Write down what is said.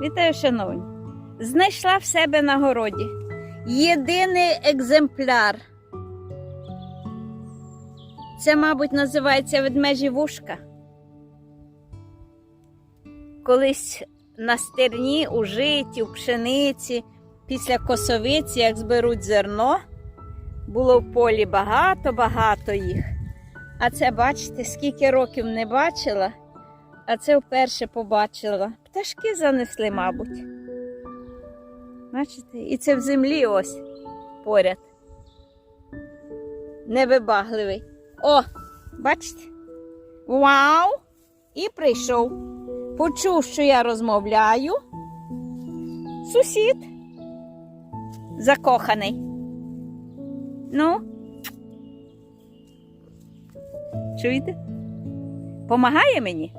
Вітаю, шановні. Знайшла в себе на городі. Єдиний екземпляр. Це, мабуть, називається ведмежі вушка. Колись на стерні, у житі, у пшениці, після косовиці, як зберуть зерно, було в полі багато-багато їх. А це, бачите, скільки років не бачила, а це вперше побачила. Пташки занесли, мабуть. Бачите? І це в землі ось поряд. Невибагливий. О, бачите? Вау! І прийшов. Почув, що я розмовляю. Сусід. Закоханий. Ну. Чуєте? Помагає мені?